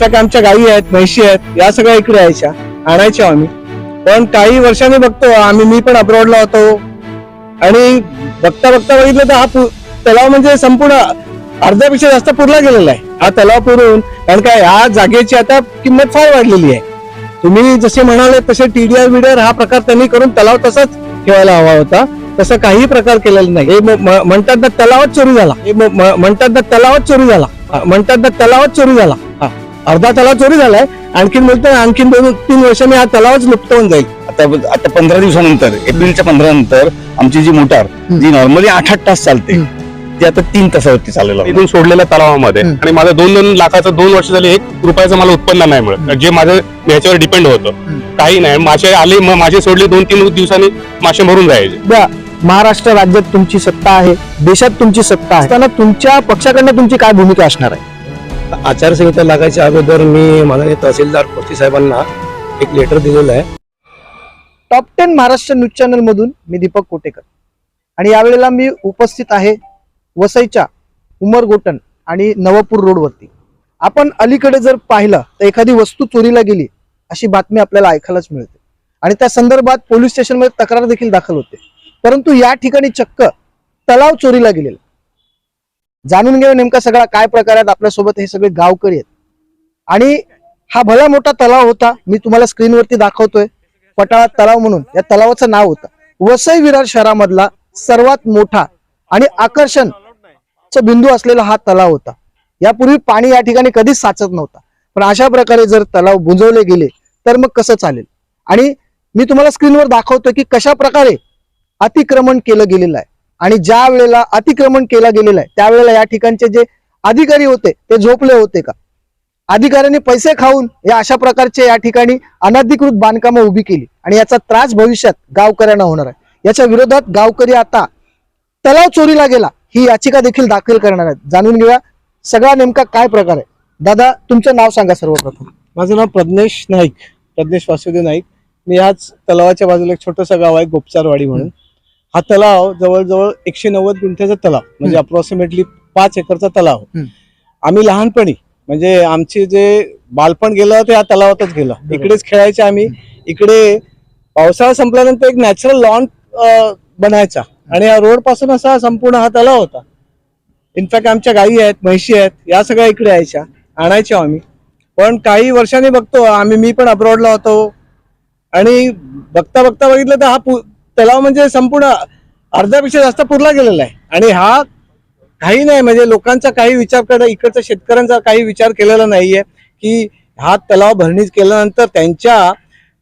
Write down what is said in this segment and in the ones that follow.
आमच्या आमच्या गायी आहेत म्हैशी आहेत या सगळ्या इकडे यायच्या आणायच्या आम्ही. पण काही वर्षांनी बघतो आम्ही मी पण अब्रॉडला होतो. आणि बघता बघता बघितलं तर हा तलाव म्हणजे संपूर्ण अर्ध्यापेक्षा जास्त पुरला गेलेला आहे. हा तलाव पुरून कारण काय ह्या जागेची आता किंमत फार वाढलेली आहे. तुम्ही जसे म्हणाले तसे टीडीआर विडीआर हा प्रकार त्यांनी करून तलाव तसाच ठेवायला हवा होता. तसा काही प्रकार केलेला नाही. हे म्हणतात ना तलावात चोरी झाला. हे म्हणतात ना तलावात चोरी झाला. म्हणतात ना तलावात चोरी झाला. हा. अर्धा तलाव चोरी झालाय. आणखीन बोलतो आणखीन दोन तीन वर्षांनी हा तलावच लुप्त होऊन जाईल. आता आता पंधरा दिवसानंतर एप्रिलच्या पंधरा नंतर आमची जी मोटार जी नॉर्मली आठ आठ तास चालते ती आता तीन तासावरती चालेल इथून सोडलेल्या तलावामध्ये. आणि माझं दोन दोन लाखाचं दोन वर्ष झाले एक रुपयाचं मला उत्पन्न नाही मिळत. जे माझं ह्याच्यावर डिपेंड होतं. काही नाही. मासे आले मग मासे सोडले दोन तीन दिवसांनी मासे भरून जायचे. महाराष्ट्र राज्यात तुमची सत्ता आहे देशात तुमची सत्ता आहे. असताना तुमच्या पक्षाकडनं तुमची काय भूमिका असणार आहे? आचारसंहिता लागायच्या अगोदर मी माननीय तहसीलदार पोती साहेबांना एक लेटर दिलेलं आहे. Top ten Maharashtra news channel मधून मी दीपक कोटेकर. आणि यावेळेला मी उपस्थित आहे वसईच्या उमरगोटन आणि नवापूर रोडवरती आपण अलीकडे जर पाहिलं तर एखादी वस्तू चोरीला गेली अशी बातमी आपल्याला ऐकायलाच मिळते. आणि त्या संदर्भात पोलीस स्टेशनमध्ये तक्रार देखील दाखल होते. परंतु या ठिकाणी चक्क तलाव चोरीला गेलेला. जाणून घेऊ नेमका सगळा काय प्रकार आहेत आपल्यासोबत हे सगळे गावकरी आहेत. आणि हा भला मोठा तलाव होता मी तुम्हाला स्क्रीनवरती दाखवतोय. पटाळा तलाव म्हणून या तलावाचं नाव होतं. वसई विरार शहरामधला सर्वात मोठा आणि आकर्षण बिंदू असलेला हा तलाव होता. यापूर्वी पाणी या ठिकाणी कधीच साचत नव्हता. पण अशा प्रकारे जर तलाव बुंजवले गेले तर मग कसं चालेल? आणि मी तुम्हाला स्क्रीनवर दाखवतोय की कशा प्रकारे अतिक्रमण केलं गेलेलं आहे. आणि ज्या वेळेला अतिक्रमण केला गेलेलं आहे त्यावेळेला या ठिकाणचे जे अधिकारी होते ते झोपले होते का? अधिकाऱ्यांनी पैसे खाऊन या अशा प्रकारचे या ठिकाणी अनधिकृत बांधकामं उभी केली. आणि याचा त्रास भविष्यात गावकऱ्यांना होणार आहे. याच्या विरोधात गावकरी आता तलाव चोरीला गेला. ही याचिका देखील दाखल करणार आहेत. जाणून घेऊया सगळा नेमका काय प्रकार आहे. दादा तुमचं नाव सांगा सर्वप्रथम. माझं नाव प्रज्ञेश नाईक प्रज्ञेश वासुदेव नाईक. मी आज तलावाच्या बाजूला एक छोटंसं गाव आहे गोपचारवाडी म्हणून. हा तलाव जवळजवळ एकशे नव्वद गुंठ्याचा तलाव म्हणजे अप्रॉक्सिमेटली पाच एकरचा तलाव. आम्ही लहानपणी म्हणजे आमचे जे बालपण गेलं ते या तलावातच गेलं. इकडेच खेळायचे आम्ही. इकडे पावसाळा संपल्यानंतर एक नॅचरल लॉन बनायचा. आणि या रोडपासून असा संपूर्ण हा तलाव होता. इनफॅक्ट आमच्या गायी आहेत म्हैशी आहेत या सगळ्या इकडे यायच्या आणायच्या आम्ही. पण काही वर्षांनी बघतो आम्ही मी पण अब्रॉडला होतो. आणि बघता बघता बघितलं तर हा तलाव म्हणजे संपूर्ण अर्ध्यापेक्षा जास्त पुरला गेलेला आहे. आणि हा काही नाही म्हणजे लोकांचा काही विचार करणं इकडचा शेतकऱ्यांचा काही विचार केलेला नाहीये की हा तलाव भरणीच केल्यानंतर त्यांच्या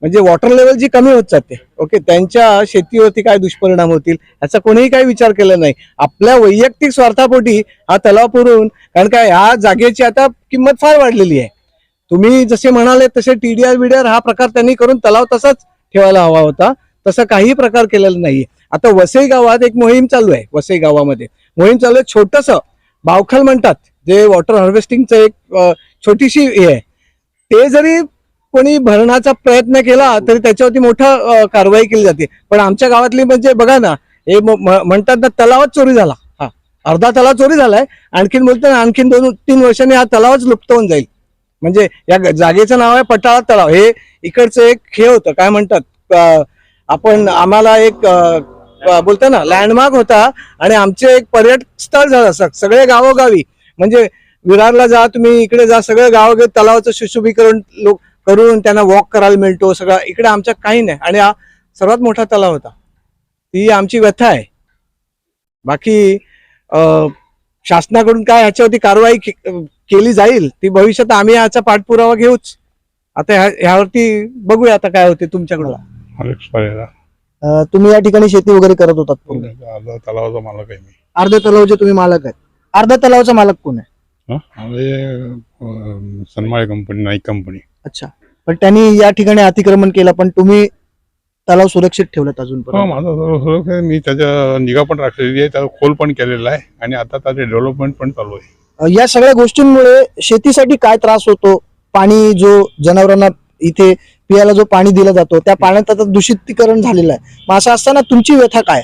म्हणजे वॉटर लेवल जी कमी होत जाते ओके त्यांच्या शेतीवरती काय दुष्परिणाम होतील याचा कोणीही काही विचार केला नाही. आपल्या वैयक्तिक स्वार्थापोटी हा तलाव पुरून कारण काय ह्या जागेची आता किंमत फार वाढलेली आहे. तुम्ही जसे म्हणाले तसे टीडीआर विडीआर हा प्रकार त्यांनी करून तलाव तसाच ठेवायला हवा होता. तसा काही प्रकार केलेला नाहीये. आता वसई गावात एक मोहीम चालू आहे वसई गावामध्ये. मोहीम चालू आहे छोटस बावखल म्हणतात जे वॉटर हार्वेस्टिंगचं एक छोटीशी हे आहे. ते जरी कोणी भरण्याचा प्रयत्न केला तरी त्याच्यावरती मोठा कारवाई केली जाते. पण आमच्या गावातली म्हणजे बघा ना हे म्हणतात ना तलावच चोरी झाला. हा अर्धा तलाव चोरी झालाय आणखीन बोलतो ना आणखीन दोन तीन वर्षांनी हा तलावच लुप्त होऊन जाईल. म्हणजे या जागेचं नाव आहे पटाळा तलाव. हे इकडचं एक हे होतं काय म्हणतात आपण आम्हाला एक बोलतो ना लँडमार्क होता आणि आमचे एक पर्यटक स्थळ झालं सगळे गावोगावी. म्हणजे विरारला जा तुम्ही इकडे जा सगळं गावोगावी तलावाचं सुशोभीकरण लोक करून त्यांना वॉक करायला मिळतो सगळं. इकडे आमच्या काही नाही. आणि हा सर्वात मोठा तलाव होता. ती आमची व्यथा आहे. बाकी शासनाकडून काय ह्याच्यावरती कारवाई केली जाईल ती भविष्यात आम्ही याचा पाठपुरावा घेऊच. आता ह्या- ह्यावरती बघूया आता काय होते तुमच्याकडून अं, तुम्ही या ठिकाणी शेती वगैरे करत होतात. अर्धा तलावाचा मालक आहे मी. अर्ध्या तलावाचे तुम्ही मालक आहेत अर्ध्या तलावाचा मालक कोण आहे? हं? अं, सनमाळे कंपनी नाईक कंपनी अच्छा. पण त्यांनी या ठिकाणी अतिक्रमण केलं पण तुम्ही तलाव सुरक्षित ठेवलात अजून हा माझा सर्व सुरक्षित आहे. मी त्याच्या निगा पण राखलेली आहे त्याला खोल पण केलेला आहे आणि आता त्याचे डेव्हलपमेंट पण चालू आहे. या सगळ्या गोष्टींमुळे शेतीसाठी काय त्रास होतो? पाणी जो जनावरांना इथे पियाला जो पाणी दिला जातो त्या पाण्यात आता दूषितीकरण झालेलं आहे मग असं असताना तुमची व्यथा काय?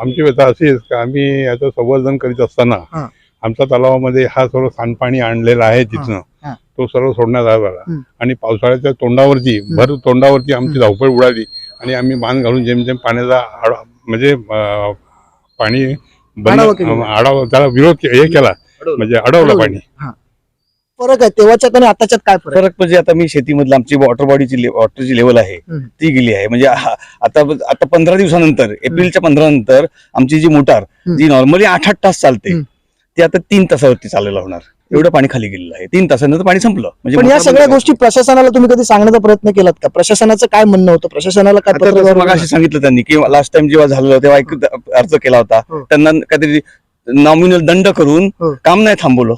आमची व्यथा अशी आहे का आम्ही याचं संवर्धन करीत असताना हा. आमच्या तलावामध्ये हा सर्व सांडपाणी आणलेला आहे तिथनं. तो सर्व सोडण्यात आला. आणि पावसाळ्याच्या तोंडावरती भर तोंडावरती आमची धावपळ उडाली आणि आम्ही बांध घालून जेम जेम पाण्याचा म्हणजे पाणी. आढावा त्याला विरोध हे केला म्हणजे अडवलं पाणी. फरक आहे तेव्हाच्यात आणि आताच्यात काय फरक फरक म्हणजे आता मी शेतीमधलं आमची वॉटर बॉडीची वॉटरची लेवल आहे. ती गेली आहे म्हणजे आता आता पंधरा दिवसानंतर एप्रिलच्या पंधरा नंतर आमची जी मोटार. जी नॉर्मली आठ आठ तास चालते हम्म. ती आता तीन तासावरती चालायला होणार एवढं पाणी खाली गेलेलं आहे तीन तासानंतर पाणी संपलं म्हणजे पण या मोटार सगळ्या बंद गोष्टी प्रशासनाला तुम्ही कधी सांगण्याचा प्रत्यन केलात का प्रशासनाचं काय म्हणणं होतं प्रशासनाला काय आता तसं लागलं? सांगितलं त्यांनी की लास्ट टाइम जेव्हा झालं तेव्हा एक अर्ज केला होता हो. त्यांना काहीतरी नॉमिनल दंड करून हो. काम नाही थांबवलं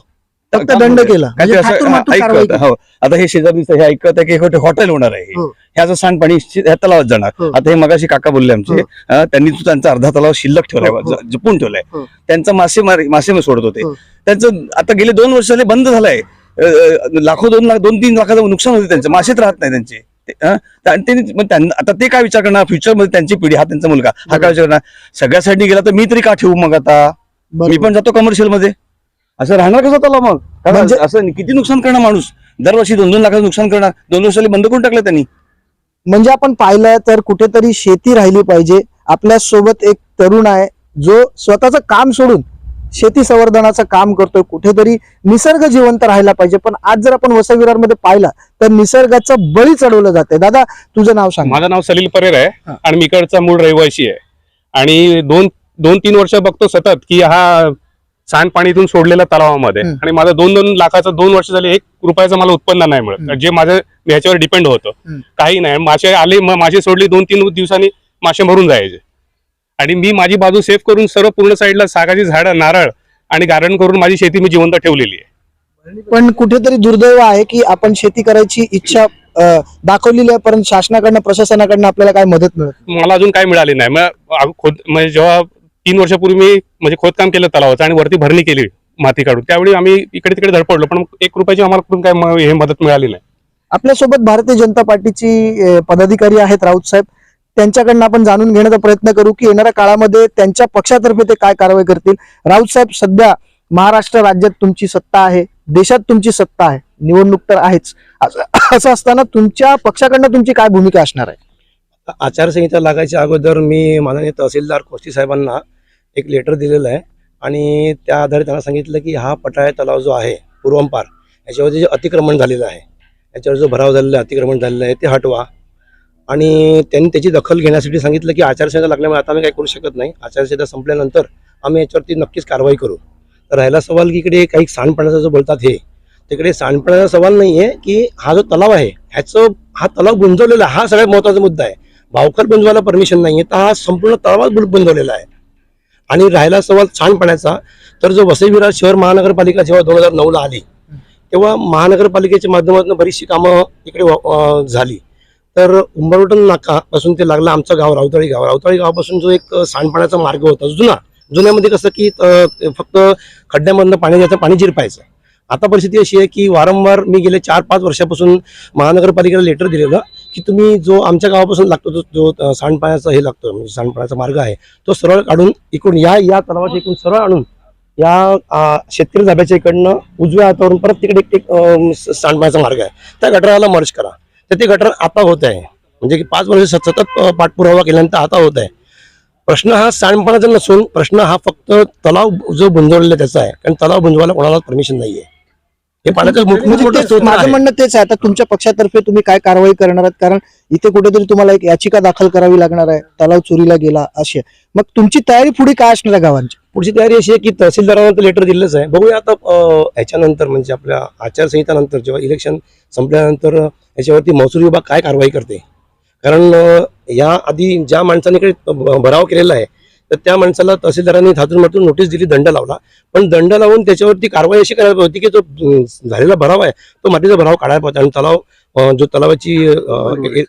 फक्त दंड. केला म्हणजे असं- हा, कारवाई ऐकत हो आता हे शेजारी हे ऐकत आहे की हे हॉटेल होणार आहे हो. ह्याचं सांडपाणी शि- ह्या तलावात जाणार हो. आता हे मगाशी काका बोलले आमचे हो. अं, त्यांनी तो त्यांचा अर्धा तलाव शिल्लक ठेवलाय हो, हो. ज- जपून ठेवलाय हो. त्यांचा मासे मासे सोडत होते हो. त्यांचं आता गेले दोन वर्ष झाले बंद झालंय अं, लाखो दोन लाख दोन तीन लाखाचं नुकसान होते त्यांचं मासेच राहत नाही त्यांचे ते- अं, आणि ते- मग त्यांना आता ते काय विचार करणार फ्युचरमध्ये त्यांची पिढी हा त्यांचा मुलगा हा काय विचार करणार सगळ्या साईडनी गेला तर मी तरी का ठेवू मग आता मी बरोबर. पण जातो कमर्शियलमध्ये असं राहणार कसं त्याला मग? म्हणजे- असं किती नुकसान करणार माणूस? दरवर्षी दोन दोन लाखाचं नुकसान करणार. दोन वर्षाला बंद करून टाकलं त्यांनी. म्हणजे आपण पाहिलं तर कुठेतरी शेती राहिली पाहिजे. आपल्यासोबत एक तरुण आहे जो स्वतःचं काम सोडून शेती संवर्धनाचं काम करतोय. कुठेतरी निसर्ग जिवंत राहायला पाहिजे. पण आज जर आपण वसई विरारमध्ये पाहिलं तर निसर्गाचं बळी चढवलं जाते दादा तुझं नाव सांग. माझं नाव सलील परेर आहे. आणि मी इकडचा मूळ रहिवासी आहे. आणि दोन दोन तीन वर्ष बघतो सतत की हा सांडपाणी इथून सोडलेला तलावामध्ये. आणि माझं दोन दोन लाखाचं दोन वर्ष झाले एक रुपयाचं मला उत्पन्न नाही मिळत. जे माझं ह्याच्यावर डिपेंड होतं. काही नाही मासे आले मासे सोडले दोन तीन दिवसांनी मासे भरून जायचे आणि मी माझी बाजू सेफ करून सर्व पूर्ण साईडला सागाची झाडं नारळ आणि गार्डन करून माझी शेती मी जिवंत ठेवलेली आहे पण कुठेतरी दुर्दैव आहे की आपण शेती करायची इच्छा दाखवलेली आहे परंतु शासनाकडनं प्रशासनाकडनं आपल्याला काय मदत मिळत नाही. मला अजून काय मिळाले नाही मग म्हणजे जेव्हा तीन वर्षापूर्वी मी म्हणजे खोदकाम केलं तलावाचं आणि वरती भरणी केली माती काढून. त्यावेळी आम्ही इकडे तिकडे धडपडलो पण एक रुपयाची आम्हाला कुठून काय म- हे मदत मिळाली नाही. आपल्यासोबत भारतीय जनता पार्टीची पदाधिकारी आहेत राऊत साहेब. त्यांच्याकडनं आपण जाणून घेण्याचा प्रयत्न करू की येणाऱ्या काळामध्ये त्यांच्या पक्षातर्फे ते काय कारवाई करतील. राऊत साहेब सध्या महाराष्ट्र राज्यात तुमची सत्ता आहे देशात तुमची सत्ता आहे निवडणूक तर आहेच. असं असं असताना तुमच्या पक्षाकडनं तुमची काय भूमिका असणार आहे? आचारसंहिता लागायच्या अगोदर मी माननीय तहसीलदार कोष्टी साहेबांना एक लेटर दिलेलं आहे. आणि त्या आधारे त्यांना सांगितलं की हा पटाळे तलाव जो आहे पूर्वंपार याच्यावरती जे अतिक्रमण झालेलं आहे याच्यावर जो भराव झालेला आहे अतिक्रमण झालेलं आहे ते हटवा. आणि त्यांनी त्याची दखल घेण्यासाठी सांगितलं की आचारसंहिता लागल्यामुळे आता आम्ही काही करू शकत नाही. आचारसंहिता संपल्यानंतर आम्ही याच्यावरती नक्कीच कारवाई करू. तर राहिला सवाल की इकडे काही सांडपाण्याचा जो बोलतात हे तिकडे सांडपाण्याचा सवाल नाही आहे की हा जो तलाव आहे ह्याचं हा तलाव गुंजवलेला आहे, हा सगळ्यात महत्त्वाचा मुद्दा आहे. भावकर बुंजवायला परमिशन नाही आहे तर हा संपूर्ण तलावात बुल- बुंजवलेला आहे. आणि राहिला सवाल सांडपाण्याचा तर जो वसईविरार शहर महानगरपालिका जेव्हा दोन हजार नऊला आली तेव्हा महानगरपालिकेच्या माध्यमातून बरीचशी कामं इकडे झाली. तर उंबरवटन नाकापासून ते लागला आमचं गाव रावताळी गाव. रावताळी गावापासून जो एक सांडपाण्याचा मार्ग होता जुना. जुन्यामध्ये कसं की फक्त खड्ड्यामधनं पाणी द्यायचं पाणी जिरपायचं आता परिस्थिती अशी आहे की वारंवार मी गेले चार पाच वर्षापासून महानगरपालिकेला लेटर दिलेलं. की तुम्ही जो आमच्या गावापासून लागतो तो जो सांडपाण्याचा हे लागतो म्हणजे सांडपाण्याचा मार्ग आहे तो सरळ काढून इकडून या या तलावाच्या इकडून सरळ आणून या शेतकरी धाब्याच्या इकडनं उजव्या हातावरून परत तिकडे एक- सांडपाण्याचा मार्ग आहे. त्या गटाराला मर्ज करा. तर ते गटर आता होत आहे. म्हणजे की पाच वर्ष सतत पाठपुरावा केल्यानंतर आता होत आहे. प्रश्न हा सांडपाण्याचा नसून प्रश्न हा फक्त तलाव जो बुंजवलेला त्याचा आहे. कारण तलाव बुंजवायला कोणाला परमिशन नाही आहे हे पाण्याचं मोठं म्हणजे स्रोत माझं. म्हणणं तेच आहे. आता तुमच्या पक्षातर्फे तुम्ही काय कारवाई करणार आहात? कारण इथे कुठेतरी तुम्हाला एक याचिका दाखल करावी लागणार आहे. तलाव चोरीला गेला अशी आहे. मग तुमची तयारी पुढे काय असणार आहे गावांची? पुढची तयारी अशी आहे की तहसीलदारांना लेटर दिलंच आहे. बघूया आता ह्याच्यानंतर म्हणजे आपल्या आचारसंहितानंतर जेव्हा इलेक्शन संपल्यानंतर याच्यावरती महसूल विभाग काय कारवाई करते? कारण या आधी ज्या माणसाने भराव केलेला आहे तर त्या माणसाला तहसीलदारांनी थातून नोटीस दिली दंड लावला. पण दंड लावून त्याच्यावरती कारवाई अशी करायला पाहिजे की जो झालेला भराव आहे. तो मातीचा भराव काढायला पाहिजे आणि तलाव जो तलावाची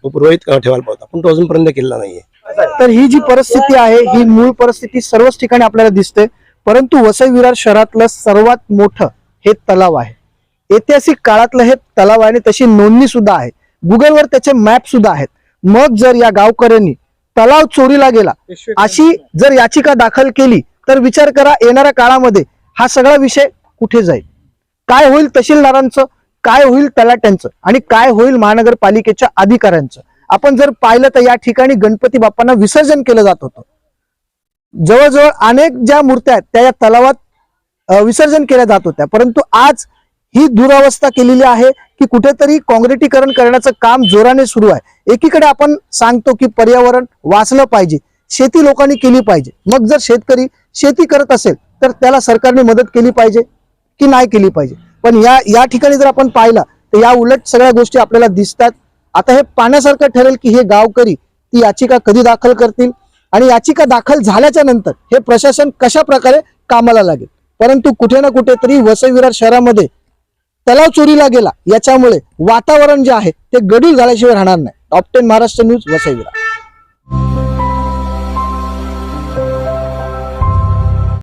पूर्वहित ठेवायला पाहिजे पण तो अजूनपर्यंत केलेला नाहीये. तर ही जी परिस्थिती आहे ही मूळ परिस्थिती सर्वच ठिकाणी आपल्याला दिसते. परंतु वसई विरार शहरातलं सर्वात मोठं हे तलाव आहे. ऐतिहासिक काळातलं हे तलाव आहे आणि तशी नोंदणी सुद्धा आहे. गुगलवर त्याचे मॅप सुद्धा आहेत. मग जर या गावकऱ्यांनी तलाव चोरीला गेला. अशी जर याचिका दाखल केली तर विचार करा येणाऱ्या काळामध्ये हा सगळा विषय कुठे जाईल? काय होईल तहसीलदारांचं? काय होईल तलाट्यांचं? आणि काय होईल महानगरपालिकेच्या अधिकाऱ्यांचं? आपण जर पाहिलं तर या ठिकाणी गणपती बाप्पांना विसर्जन केलं जात होतं. जवळजवळ अनेक ज्या मूर्त्या आहेत त्या या तलावात विसर्जन केल्या जात होत्या. परंतु आज ही दुरावस्था केलेली आहे. की कुठेतरी काँक्रिटीकरण करण्याचं काम जोराने सुरू आहे. एकीकडे आपण सांगतो की पर्यावरण वाचलं पाहिजे शेती लोकांनी केली पाहिजे. मग जर शेतकरी शेती करत असेल तर त्याला सरकारने मदत केली पाहिजे की नाही केली पाहिजे? पण या या ठिकाणी जर आपण पाहिलं तर या उलट सगळ्या गोष्टी आपल्याला दिसतात. आता हे पाहण्यासारखं ठरेल की हे गावकरी ती याचिका कधी दाखल करतील? आणि याचिका दाखल झाल्याच्यानंतर हे प्रशासन कशा प्रकारे कामाला लागेल? परंतु कुठे ना कुठेतरी वसईविरार शहरामध्ये तलाव चोरीला गेला. याच्यामुळे वातावरण जे आहे ते गडूळ झाल्याशिवाय राहणार नाही. Top ten Maharashtra news Vasai